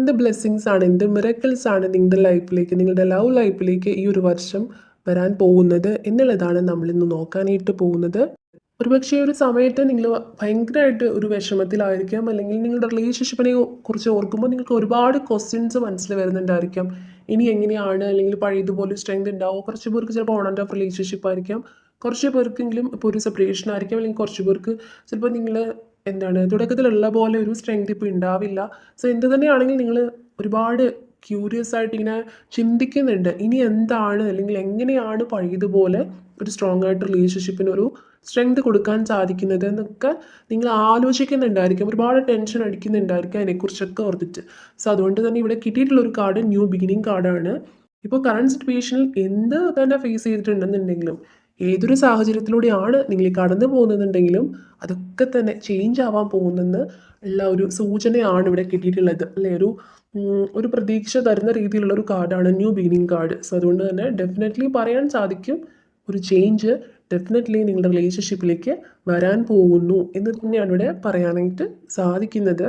എന്ത് ബ്ലെസ്സിങ്സ് ആണ് എന്ത് മിറക്കിൾസ് ആണ് നിങ്ങളുടെ ലൈഫിലേക്ക് നിങ്ങളുടെ ലവ് ലൈഫിലേക്ക് ഈ ഒരു വർഷം വരാൻ പോകുന്നത് എന്നുള്ളതാണ് നമ്മൾ ഇന്ന് നോക്കാനായിട്ട് പോകുന്നത്. ഒരുപക്ഷെ ഒരു സമയത്ത് നിങ്ങൾ ഭയങ്കരമായിട്ട് ഒരു വിഷമത്തിലായിരിക്കാം അല്ലെങ്കിൽ നിങ്ങളുടെ റിലേഷൻഷിപ്പിനെ കുറിച്ച് ഓർക്കുമ്പോൾ നിങ്ങൾക്ക് ഒരുപാട് ക്വസ്റ്റ്യൻസ് മനസ്സിൽ വരുന്നുണ്ടായിരിക്കാം. ഇനി എങ്ങനെയാണ് അല്ലെങ്കിൽ പഴയതുപോലെ സ്ട്രെങ്ത് ഉണ്ടാവും? കുറച്ച് പേർക്ക് ചിലപ്പോൾ ഓൺ ആൻഡ് ഓഫ് റിലേഷൻഷിപ്പ് ആയിരിക്കാം. കുറച്ച് പേർക്കെങ്കിലും ഇപ്പോൾ ഒരു സെപ്പറേഷൻ ആയിരിക്കാം അല്ലെങ്കിൽ കുറച്ച് പേർക്ക് ചിലപ്പോൾ നിങ്ങൾ എന്താണ് തുടക്കത്തിലുള്ള പോലെ ഒരു സ്ട്രെങ്ത് ഇപ്പോൾ ഉണ്ടാവില്ല സോ എന്ത് തന്നെയാണെങ്കിൽ നിങ്ങൾ ഒരുപാട് ക്യൂരിയസ് ആയിട്ട് ഇങ്ങനെ ചിന്തിക്കുന്നുണ്ട്. ഇനി എന്താണ് അല്ലെങ്കിൽ എങ്ങനെയാണ് പഴയതുപോലെ ഒരു സ്ട്രോങ് ആയിട്ട് റിലേഷൻഷിപ്പിന് ഒരു സ്ട്രെങ്ത് കൊടുക്കാൻ സാധിക്കുന്നത് എന്നൊക്കെ നിങ്ങൾ ആലോചിക്കുന്നുണ്ടായിരിക്കും. ഒരുപാട് ടെൻഷൻ അടിക്കുന്നുണ്ടായിരിക്കും അതിനെക്കുറിച്ചൊക്കെ ഓർത്തിട്ട്. സോ അതുകൊണ്ട് തന്നെ ഇവിടെ കിട്ടിയിട്ടുള്ള ഒരു കാർഡ് ന്യൂ ബിഗിനിങ് കാർഡാണ് ഇപ്പോൾ കറണ്ട് സിറ്റുവേഷനിൽ എന്ത് തന്നെ ഫേസ് ചെയ്തിട്ടുണ്ടെന്നുണ്ടെങ്കിലും ഏതൊരു സാഹചര്യത്തിലൂടെയാണ് നിങ്ങൾ കടന്നു പോകുന്നതെന്നുണ്ടെങ്കിലും അതൊക്കെ തന്നെ ചേഞ്ച് ആവാൻ പോകുന്നെന്ന് ഉള്ള ഒരു സൂചനയാണ് ഇവിടെ കിട്ടിയിട്ടുള്ളത്. അല്ലേ? ഒരു ഒരു പ്രതീക്ഷ തരുന്ന രീതിയിലുള്ള ഒരു കാർഡാണ് ന്യൂ ബിഗിനിങ് കാർഡ്. സോ അതുകൊണ്ട് തന്നെ ഡെഫിനറ്റ്ലി പറയാൻ സാധിക്കും ഒരു ചേഞ്ച് ഡെഫിനറ്റ്ലി നിങ്ങളുടെ റിലേഷൻഷിപ്പിലേക്ക് വരാൻ പോകുന്നു എന്ന് തന്നെയാണ് ഇവിടെ പറയാനായിട്ട് സാധിക്കുന്നത്.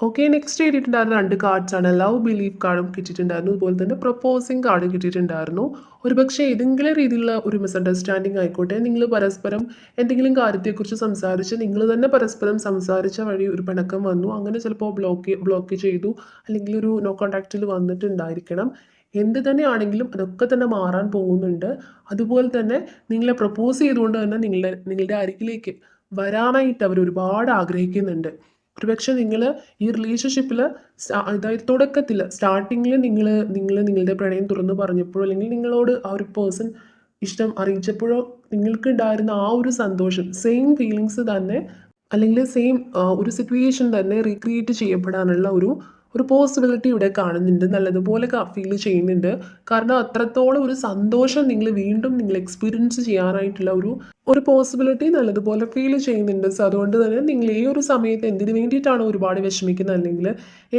ഓക്കെ നെക്സ്റ്റ് കിട്ടിയിട്ടുണ്ടായിരുന്ന രണ്ട് കാർഡ്സ് ആണ്. ലവ് ബിലീവ് കാർഡും കിട്ടിയിട്ടുണ്ടായിരുന്നു. അതുപോലെ തന്നെ പ്രപ്പോസിങ് കാർഡും കിട്ടിയിട്ടുണ്ടായിരുന്നു. ഒരുപക്ഷെ ഏതെങ്കിലും രീതിയിലുള്ള ഒരു മിസ്അണ്ടർസ്റ്റാൻഡിങ് ആയിക്കോട്ടെ നിങ്ങൾ പരസ്പരം എന്തെങ്കിലും കാര്യത്തെക്കുറിച്ച് സംസാരിച്ച് നിങ്ങൾ തന്നെ പരസ്പരം സംസാരിച്ച വഴി ഒരു പിണക്കം വന്നു. അങ്ങനെ ചിലപ്പോൾ ബ്ലോക്ക് ബ്ലോക്ക് ചെയ്തു. അല്ലെങ്കിൽ ഒരു നോ കോൺടാക്റ്റിൽ വന്നിട്ടുണ്ടായിരിക്കണം. എന്ത് തന്നെയാണെങ്കിലും അതൊക്കെ തന്നെ മാറാൻ പോകുന്നുണ്ട്. അതുപോലെ തന്നെ നിങ്ങളെ പ്രപ്പോസ് ചെയ്തുകൊണ്ട് തന്നെ നിങ്ങളുടെ നിങ്ങളുടെ അരികിലേക്ക് വരാനായിട്ട് അവർ ഒരുപാട് ആഗ്രഹിക്കുന്നുണ്ട്. ഒരുപക്ഷെ നിങ്ങൾ ഈ റിലേഷൻഷിപ്പിൽ അതായത് തുടക്കത്തിൽ സ്റ്റാർട്ടിങ്ങിൽ നിങ്ങൾ നിങ്ങൾ നിങ്ങളുടെ പ്രണയം തുറന്നു പറഞ്ഞപ്പോഴോ അല്ലെങ്കിൽ നിങ്ങളോട് ആ ഒരു പേഴ്സൺ ഇഷ്ടം അറിയിച്ചപ്പോഴോ നിങ്ങൾക്ക് ഉണ്ടായിരുന്ന ആ ഒരു സന്തോഷം സെയിം ഫീലിങ്സ് തന്നെ അല്ലെങ്കിൽ സെയിം ഒരു സിറ്റുവേഷൻ തന്നെ റീക്രിയേറ്റ് ചെയ്യപ്പെടാനുള്ള ഒരു ഒരു പോസിബിലിറ്റി ഇവിടെ കാണുന്നുണ്ട്. നല്ലതുപോലെ ഫീൽ ചെയ്യുന്നുണ്ട്. കാരണം അത്രത്തോളം ഒരു സന്തോഷം നിങ്ങൾ വീണ്ടും നിങ്ങൾ എക്സ്പീരിയൻസ് ചെയ്യാനായിട്ടുള്ള ഒരു ഒരു പോസിബിലിറ്റി നല്ലതുപോലെ ഫീൽ ചെയ്യുന്നുണ്ട്. സോ അതുകൊണ്ട് തന്നെ നിങ്ങൾ ഈ ഒരു സമയത്ത് എന്തിനു വേണ്ടിയിട്ടാണ് ഒരുപാട് വിഷമിക്കുന്നത്? അല്ലെങ്കിൽ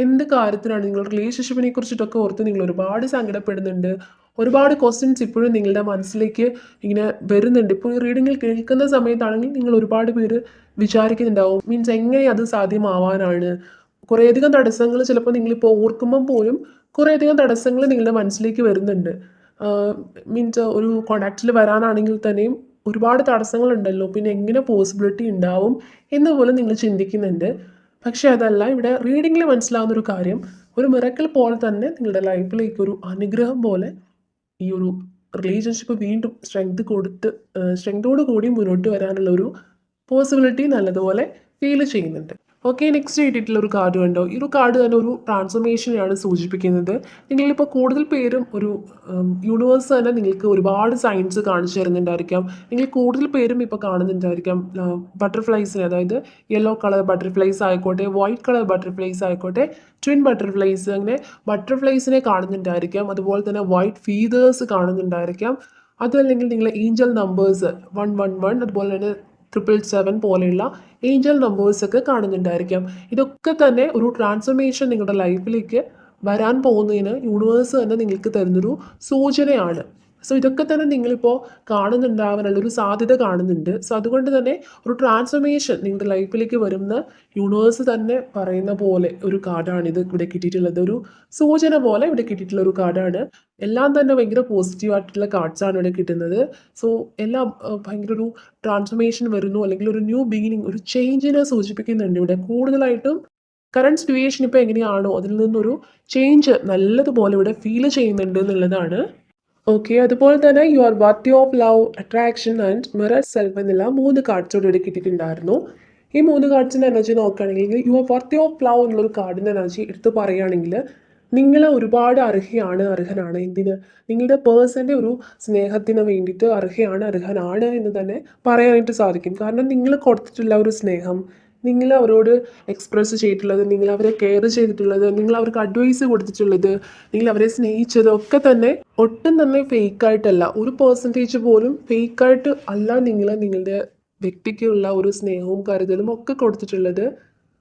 എന്ത് കാര്യത്തിനാണ് നിങ്ങൾ റിലേഷൻഷിപ്പിനെ കുറിച്ചിട്ടൊക്കെ ഓർത്ത് നിങ്ങൾ ഒരുപാട് സങ്കടപ്പെടുന്നുണ്ട്. ഒരുപാട് ക്വസ്റ്റ്യൻസ് ഇപ്പോഴും നിങ്ങളുടെ മനസ്സിലേക്ക് ഇങ്ങനെ വരുന്നുണ്ട്. ഇപ്പോൾ ഈ റീഡിങ്ങിൽ കേൾക്കുന്ന സമയത്താണെങ്കിൽ നിങ്ങൾ ഒരുപാട് പേര് വിചാരിക്കുന്നുണ്ടാവും മീൻസ് എങ്ങനെ അത് സാധ്യമാവാനാണ്? കുറേയധികം തടസ്സങ്ങൾ ചിലപ്പോൾ നിങ്ങളിപ്പോൾ ഓർക്കുമ്പം പോലും കുറേയധികം തടസ്സങ്ങൾ നിങ്ങളുടെ മനസ്സിലേക്ക് വരുന്നുണ്ട്. മീൻസ് ഒരു കോണ്ടാക്റ്റിൽ വരാനാണെങ്കിൽ തന്നെയും ഒരുപാട് തടസ്സങ്ങളുണ്ടല്ലോ. പിന്നെ എങ്ങനെ പോസിബിലിറ്റി ഉണ്ടാവും എന്ന് പോലും നിങ്ങൾ ചിന്തിക്കുന്നുണ്ട്. പക്ഷേ അതല്ല ഇവിടെ റീഡിങ്ങിൽ മനസ്സിലാവുന്ന ഒരു കാര്യം ഒരു മിറക്കിൾ പോലെ തന്നെ നിങ്ങളുടെ ലൈഫിലേക്ക് ഒരു അനുഗ്രഹം പോലെ ഈ ഒരു റിലേഷൻഷിപ്പ് വീണ്ടും സ്ട്രെങ്ത് കൊടുത്ത് സ്ട്രെങ്തോടു കൂടി മുന്നോട്ട് വരാനുള്ള ഒരു പോസിബിലിറ്റി നല്ലതുപോലെ ഫീൽ ചെയ്യുന്നുണ്ട്. ഓക്കെ നെക്സ്റ്റ് കിട്ടിയിട്ടുള്ള ഒരു കാർഡ് കണ്ടോ? ഈ ഒരു കാർഡ് തന്നെ ഒരു ട്രാൻസ്ഫോർമേഷനെയാണ് സൂചിപ്പിക്കുന്നത്. നിങ്ങളിപ്പോൾ കൂടുതൽ പേരും ഒരു യൂണിവേഴ്സ് തന്നെ നിങ്ങൾക്ക് ഒരുപാട് സയൻസ് കാണിച്ചു തരുന്നുണ്ടായിരിക്കാം. നിങ്ങൾ കൂടുതൽ പേരും ഇപ്പോൾ കാണുന്നുണ്ടായിരിക്കാം. ബട്ടർഫ്ലൈസിനെ അതായത് യെല്ലോ കളർ ബട്ടർഫ്ലൈസ് ആയിക്കോട്ടെ വൈറ്റ് കളർ ബട്ടർഫ്ലൈസ് ആയിക്കോട്ടെ ട്വിൻ ബട്ടർഫ്ലൈസ് അങ്ങനെ ബട്ടർഫ്ലൈസിനെ കാണുന്നുണ്ടായിരിക്കാം. അതുപോലെ തന്നെ വൈറ്റ് ഫീതേഴ്സ് കാണുന്നുണ്ടായിരിക്കാം. അതല്ലെങ്കിൽ നിങ്ങളെ angel numbers one one one അതുപോലെ തന്നെ ട്രിപ്പിൾ സെവൻ പോലെയുള്ള ഏഞ്ചൽ നമ്പേഴ്സൊക്കെ കാണുന്നുണ്ടായിരിക്കാം. ഇതൊക്കെ തന്നെ ഒരു ട്രാൻസ്ഫർമേഷൻ നിങ്ങളുടെ ലൈഫിലേക്ക് വരാൻ പോകുന്നതിന് യൂണിവേഴ്സ് തന്നെ നിങ്ങൾക്ക് തരുന്നൊരു സൂചനയാണ്. സോ ഇതൊക്കെ തന്നെ നിങ്ങളിപ്പോൾ കാണുന്നുണ്ടാവാനുള്ള ഒരു സാധ്യത കാണുന്നുണ്ട്. സോ അതുകൊണ്ട് തന്നെ ഒരു ട്രാൻസ്ഫർമേഷൻ നിങ്ങളുടെ ലൈഫിലേക്ക് വരുന്ന യൂണിവേഴ്സ് തന്നെ പറയുന്ന പോലെ ഒരു കാർഡാണിത് ഇവിടെ കിട്ടിയിട്ടുള്ളത്. ഒരു സൂചന പോലെ ഇവിടെ കിട്ടിയിട്ടുള്ള ഒരു കാർഡാണ്. എല്ലാം തന്നെ ഭയങ്കര പോസിറ്റീവ് ആയിട്ടുള്ള കാർഡ്സാണ് ഇവിടെ കിട്ടുന്നത്. സോ എല്ലാം ഭയങ്കര ഒരു ട്രാൻസ്ഫർമേഷൻ വരുന്നു. അല്ലെങ്കിൽ ഒരു ന്യൂ ബിഗിനിങ് ഒരു ചേഞ്ചിനെ സൂചിപ്പിക്കുന്നുണ്ട് ഇവിടെ. കൂടുതലായിട്ടും കറണ്ട് സിറ്റുവേഷൻ ഇപ്പോൾ എങ്ങനെയാണോ അതിൽ നിന്നൊരു ചേഞ്ച് നല്ലതുപോലെ ഇവിടെ ഫീൽ ചെയ്യുന്നുണ്ട് എന്നുള്ളതാണ്. ഓക്കെ അതുപോലെ തന്നെ you are worthy of love attraction and mirror self എന്നുള്ള മൂന്ന് കാർഡ്സോട് ഇവിടെ കിട്ടിയിട്ടുണ്ടായിരുന്നു. ഈ മൂന്ന് കാർഡ്സിന്റെ എനർജി നോക്കുകയാണെങ്കിൽ you are worthy of love എന്നുള്ളൊരു കാർഡിന്റെ എനർജി എടുത്ത് പറയുകയാണെങ്കിൽ നിങ്ങൾ ഒരുപാട് അർഹയാണ് അർഹനാണ്. എന്തിന്? നിങ്ങളുടെ പേഴ്സന്റെ ഒരു സ്നേഹത്തിന് വേണ്ടിയിട്ട് അർഹയാണ് അർഹനാണ് എന്ന് തന്നെ പറയാനായിട്ട് സാധിക്കും. കാരണം നിങ്ങൾ കൊടുത്തിട്ടുള്ള ഒരു സ്നേഹം നിങ്ങൾ അവരോട് എക്സ്പ്രസ് ചെയ്തിട്ടുള്ളത് നിങ്ങൾ അവരെ കെയർ ചെയ്തിട്ടുള്ളത് നിങ്ങൾ അവർക്ക് അഡ്വൈസ് കൊടുത്തിട്ടുള്ളത് നിങ്ങൾ അവരെ സ്നേഹിച്ചത് ഒക്കെ തന്നെ ഒട്ടും തന്നെ ഫേക്കായിട്ടല്ല ഒരു പേഴ്സന്റേജ് പോലും ഫേക്കായിട്ട് അല്ല നിങ്ങൾ നിങ്ങളുടെ വ്യക്തിക്കുള്ള ഒരു സ്നേഹവും കരുതലും ഒക്കെ കൊടുത്തിട്ടുള്ളത്.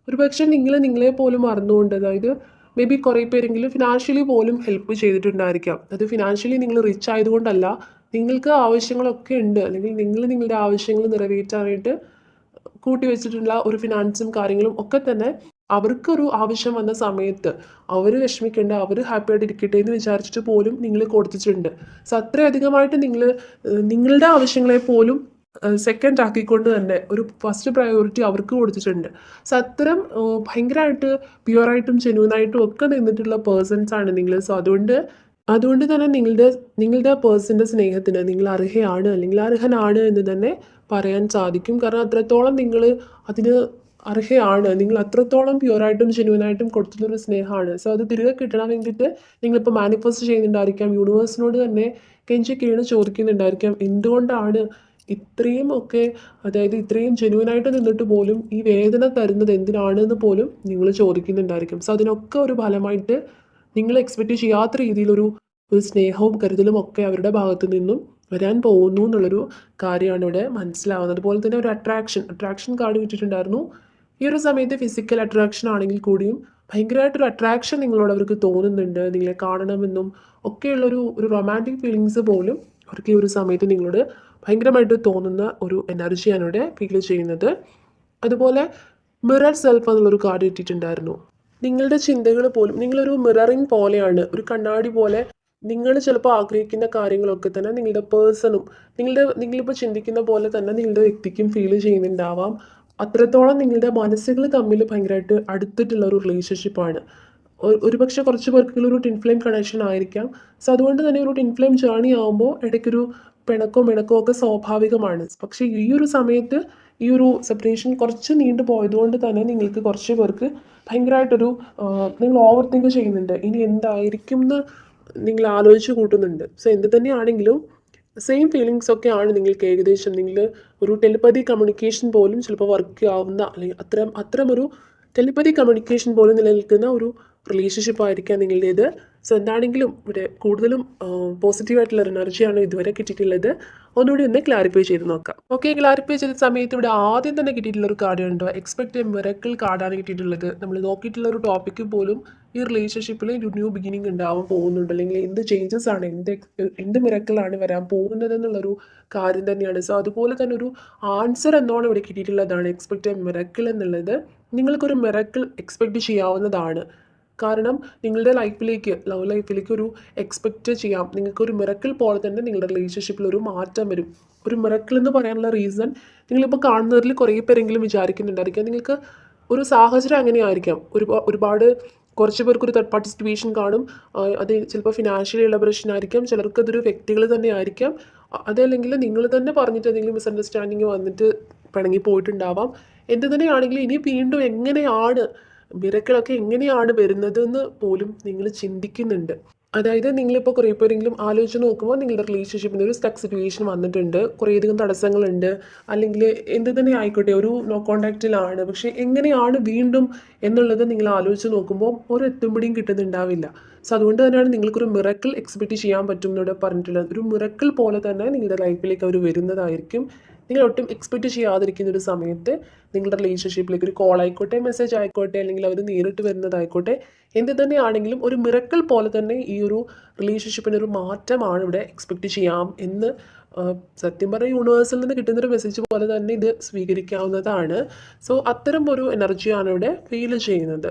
ഒരു പക്ഷേ നിങ്ങൾ നിങ്ങളെ പോലും മറന്നുകൊണ്ട് അതായത് മേ ബി കുറേ പേരെങ്കിലും ഫിനാൻഷ്യലി പോലും ഹെൽപ്പ് ചെയ്തിട്ടുണ്ടായിരിക്കാം. അത് ഫിനാൻഷ്യലി നിങ്ങൾ റിച്ച് ആയതുകൊണ്ടല്ല നിങ്ങൾക്ക് ആവശ്യങ്ങളൊക്കെ ഉണ്ട്. അല്ലെങ്കിൽ നിങ്ങൾ നിങ്ങളുടെ ആവശ്യങ്ങൾ നിറവേറ്റാനായിട്ട് കൂട്ടി വെച്ചിട്ടുള്ള ഒരു ഫിനാൻസും കാര്യങ്ങളും ഒക്കെ തന്നെ അവർക്കൊരു ആവശ്യം വന്ന സമയത്ത് അവർ വിഷമിക്കേണ്ട അവർ ഹാപ്പി ആയിട്ട് ഇരിക്കട്ടെ എന്ന് വിചാരിച്ചിട്ട് പോലും നിങ്ങൾ കൊടുത്തിട്ടുണ്ട്. സോ അത്രയധികമായിട്ട് നിങ്ങൾ നിങ്ങളുടെ ആവശ്യങ്ങളെ പോലും സെക്കൻഡ് ആക്കിക്കൊണ്ട് തന്നെ ഒരു ഫസ്റ്റ് പ്രയോറിറ്റി അവർക്ക് കൊടുത്തിട്ടുണ്ട്. സോ അത്തരം ഭയങ്കരമായിട്ട് പ്യുവറായിട്ടും ജെന്യൂനായിട്ടും ഒക്കെ നിന്നിട്ടുള്ള പേഴ്സൺസ് ആണ് നിങ്ങൾ സോ അതുകൊണ്ട് അതുകൊണ്ട് തന്നെ നിങ്ങളുടെ നിങ്ങളുടെ പേഴ്സന്റെ സ്നേഹത്തിന് നിങ്ങൾ അർഹയാണ് അല്ലെങ്കിൽ അർഹനാണ് എന്ന് തന്നെ പറയാൻ സാധിക്കും. കാരണം അത്രത്തോളം നിങ്ങൾ അതിന് അർഹയാണ്. നിങ്ങൾ അത്രത്തോളം പ്യുവറായിട്ടും ജെനുവനായിട്ടും കൊടുത്തിട്ടൊരു സ്നേഹമാണ് സോ അത് തിരികെ കിട്ടണം വേണ്ടിയിട്ട് നിങ്ങളിപ്പോൾ മാനിഫെസ്റ്റ് ചെയ്യുന്നുണ്ടായിരിക്കാം. യൂണിവേഴ്സിനോട് തന്നെ കെഞ്ചി കീണ് ചോദിക്കുന്നുണ്ടായിരിക്കാം. എന്തുകൊണ്ടാണ് ഇത്രയും ഒക്കെ അതായത് ഇത്രയും ജെനുവനായിട്ട് നിന്നിട്ട് പോലും ഈ വേദന തരുന്നത് എന്തിനാണെന്ന് പോലും നിങ്ങൾ ചോദിക്കുന്നുണ്ടായിരിക്കും. സോ അതിനൊക്കെ ഒരു ഫലമായിട്ട് നിങ്ങൾ എക്സ്പെക്റ്റ് ചെയ്യാത്ത രീതിയിലൊരു ഒരു സ്നേഹവും കരുതലും ഒക്കെ അവരുടെ ഭാഗത്ത് നിന്നും വരാൻ പോകുന്നു എന്നുള്ളൊരു കാര്യമാണ് ഇവിടെ മനസ്സിലാവുന്നത്. അതുപോലെ തന്നെ ഒരു അട്രാക്ഷൻ അട്രാക്ഷൻ കാർഡ് കിട്ടിയിട്ടുണ്ടായിരുന്നു. ഈ ഒരു സമയത്ത് ഫിസിക്കൽ അട്രാക്ഷൻ ആണെങ്കിൽ കൂടിയും ഭയങ്കരമായിട്ടൊരു അട്രാക്ഷൻ നിങ്ങളോട് അവർക്ക് തോന്നുന്നുണ്ട് നിങ്ങളെ കാണണമെന്നും ഒക്കെയുള്ളൊരു ഒരു റൊമാന്റിക് ഫീലിങ്സ് പോലും അവർക്ക് ഈ ഒരു സമയത്ത് നിങ്ങളോട് ഭയങ്കരമായിട്ട് തോന്നുന്ന ഒരു എനർജിയാണ് ഇവിടെ ഫീൽ ചെയ്യുന്നത്. അതുപോലെ മിറർ സെൽഫ് എന്നുള്ളൊരു കാർഡ് കിട്ടിയിട്ടുണ്ടായിരുന്നു നിങ്ങളുടെ ചിന്തകൾ പോലും നിങ്ങളൊരു മിററിങ് പോലെയാണ് ഒരു കണ്ണാടി പോലെ നിങ്ങൾ ചിലപ്പോൾ ആഗ്രഹിക്കുന്ന കാര്യങ്ങളൊക്കെ തന്നെ നിങ്ങളുടെ പേഴ്സണും നിങ്ങളുടെ നിങ്ങളിപ്പോൾ ചിന്തിക്കുന്ന പോലെ തന്നെ നിങ്ങളുടെ വ്യക്തിക്കും ഫീൽ ചെയ്യുന്നുണ്ടാവാം. അത്രത്തോളം നിങ്ങളുടെ മനസ്സുകൾ തമ്മിൽ ഭയങ്കരമായിട്ട് അടുത്തിട്ടുള്ള ഒരു റിലേഷൻഷിപ്പാണ് ഒരുപക്ഷെ കുറച്ച് പേർക്ക് ഒരു ടിൻഫ്ലെയിം കണക്ഷൻ ആയിരിക്കാം. സോ അതുകൊണ്ട് തന്നെ ഒരു ടിൻഫ്ലെയിം ജേർണി ആകുമ്പോൾ ഇടയ്ക്കൊരു പിണക്കോ മിണക്കോ ഒക്കെ സ്വാഭാവികമാണ്. പക്ഷേ ഈ ഒരു സമയത്ത് ഈ ഒരു സെപ്പറേഷൻ കുറച്ച് നീണ്ടു പോയതുകൊണ്ട് തന്നെ നിങ്ങൾക്ക് കുറച്ച് പേർക്ക് ഭയങ്കരമായിട്ടൊരു നിങ്ങൾ ഓവർ തിങ്ക് ചെയ്യുന്നുണ്ട്. ഇനി എന്തായിരിക്കും എന്ന് നിങ്ങൾ ആലോചിച്ച് കൂട്ടുന്നുണ്ട്. സോ എന്ത് തന്നെയാണെങ്കിലും സെയിം ഫീലിങ്സ് ഒക്കെ ആണ് നിങ്ങൾക്ക് ഏകദേശം നിങ്ങൾ ഒരു ടെലിപ്പതി കമ്മ്യൂണിക്കേഷൻ പോലും ചിലപ്പോൾ വർക്ക് ആവുന്ന അല്ലെങ്കിൽ അത്തരം അത്തരമൊരു ടെലിപ്പതി കമ്മ്യൂണിക്കേഷൻ പോലും നിലനിൽക്കുന്ന ഒരു റിലേഷൻഷിപ്പ് ആയിരിക്കാം നിങ്ങളുടേത്. സോ എന്താണെങ്കിലും ഇവിടെ കൂടുതലും പോസിറ്റീവായിട്ടുള്ള ഒരു എനർജിയാണ് ഇതുവരെ കിട്ടിയിട്ടുള്ളത്? ഒന്നുകൂടി ഒന്ന് ക്ലാരിഫൈ ചെയ്ത് നോക്കാം. ഓക്കെ ക്ലാരിഫൈ ചെയ്ത സമയത്ത് ഇവിടെ ആദ്യം തന്നെ കിട്ടിയിട്ടുള്ള ഒരു കാർഡ് ഉണ്ടോ എക്സ്പെക്ട് എ മിറക്കിൾ കാർഡാണ് കിട്ടിയിട്ടുള്ളത്. നമ്മൾ നോക്കിയിട്ടുള്ള ഒരു ടോപ്പിക്ക് പോലും ഈ റിലേഷൻഷിപ്പിൽ ഒരു ന്യൂ ബിഗിനിങ് ഉണ്ടാവാൻ പോകുന്നുണ്ട്. അല്ലെങ്കിൽ എന്ത് ചേഞ്ചസ് ആണ് എന്ത് എന്ത് മിറക്കിളാണ് വരാൻ പോകുന്നത് എന്നുള്ളൊരു കാര്യം തന്നെയാണ്. സോ അതുപോലെ തന്നെ ഒരു ആൻസർ എന്നോണം ഇവിടെ കിട്ടിയിട്ടുള്ളതാണ്. എക്സ്പെക്ട് എ മിറക്കിൾ എന്നുള്ളത്. നിങ്ങൾക്കൊരു മിറക്കിൾ എക്സ്പെക്ട് ചെയ്യാവുന്നതാണ്. കാരണം നിങ്ങളുടെ ലൈഫിലേക്ക് ലവ് ലൈഫിലേക്ക് ഒരു എക്സ്പെക്റ്റ് ചെയ്യാം. നിങ്ങൾക്കൊരു മിറക്കിൾ പോലെ തന്നെ നിങ്ങളുടെ റിലേഷൻഷിപ്പിൽ ഒരു മാറ്റം വരും. ഒരു മിറക്കിൾ എന്ന് പറയാനുള്ള റീസൺ നിങ്ങളിപ്പോൾ കാണുന്നതിൽ കുറേ പേരെങ്കിലും വിചാരിക്കുന്നുണ്ടായിരിക്കാം. നിങ്ങൾക്ക് ഒരു സാഹചര്യം അങ്ങനെയായിരിക്കാം. ഒരു ഒരുപാട് കുറച്ച് പേർക്ക് ഒരു തേർഡ് പാർട്ടി സിറ്റുവേഷൻ കാണും അത് ചിലപ്പോൾ ഫിനാൻഷ്യലി ഉള്ള പ്രശ്നമായിരിക്കാം ചിലർക്ക് അതൊരു വ്യക്തികൾ തന്നെ ആയിരിക്കാം. അതല്ലെങ്കിൽ നിങ്ങൾ തന്നെ പറഞ്ഞിട്ട് എന്തെങ്കിലും മിസ്അണ്ടർസ്റ്റാൻഡിങ് വന്നിട്ട് പിണങ്ങി പോയിട്ടുണ്ടാവാം. എന്ത് തന്നെയാണെങ്കിലും ഇനി വീണ്ടും എങ്ങനെയാണ് മിറക്കിളൊക്കെ എങ്ങനെയാണ് വരുന്നതെന്ന് പോലും നിങ്ങൾ ചിന്തിക്കുന്നുണ്ട്. അതായത് നിങ്ങളിപ്പോൾ കുറേ പേരെങ്കിലും ആലോചിച്ച് നോക്കുമ്പോൾ നിങ്ങളുടെ റിലേഷൻഷിപ്പിന് ഒരു സ്റ്റക്ക് സിറ്റുവേഷൻ വന്നിട്ടുണ്ട്. കുറേയധികം തടസ്സങ്ങളുണ്ട്. അല്ലെങ്കിൽ എന്ത് തന്നെ ആയിക്കോട്ടെ ഒരു നോ കോണ്ടാക്റ്റിലാണ് പക്ഷേ എങ്ങനെയാണ് വീണ്ടും എന്നുള്ളത് നിങ്ങൾ ആലോചിച്ച് നോക്കുമ്പോൾ ഒരു എത്തുമ്പടിയും കിട്ടുന്നുണ്ടാവില്ല. സോ അതുകൊണ്ട് തന്നെയാണ് നിങ്ങൾക്കൊരു മിറക്കിൾ എക്സ്പെക്റ്റ് ചെയ്യാൻ പറ്റും എന്നോട് പറഞ്ഞിട്ടുള്ളത്. ഒരു മിറക്കിൾ പോലെ തന്നെ നിങ്ങളുടെ ലൈഫിലേക്ക് അവർ വരുന്നതായിരിക്കും. നിങ്ങൾ ഒട്ടും എക്സ്പെക്റ്റ് ചെയ്യാതിരിക്കുന്ന ഒരു സമയത്ത് നിങ്ങളുടെ റിലേഷൻഷിപ്പിലേക്ക് ഒരു കോൾ ആയിക്കോട്ടെ മെസ്സേജ് ആയിക്കോട്ടെ അല്ലെങ്കിൽ അവർ നേരിട്ട് വരുന്നതായിക്കോട്ടെ എന്ത് തന്നെയാണെങ്കിലും ഒരു മിറക്കൽ പോലെ തന്നെ ഈ ഒരു റിലേഷൻഷിപ്പിന് ഒരു മാറ്റമാണ് ഇവിടെ എക്സ്പെക്റ്റ് ചെയ്യാം എന്ന് സത്യം പറഞ്ഞ യൂണിവേഴ്സിൽ നിന്ന് കിട്ടുന്നൊരു മെസ്സേജ് പോലെ തന്നെ ഇത് സ്വീകരിക്കാവുന്നതാണ്. സോ അത്തരം ഒരു എനർജിയാണ് ഇവിടെ ഫീൽ ചെയ്യുന്നത്.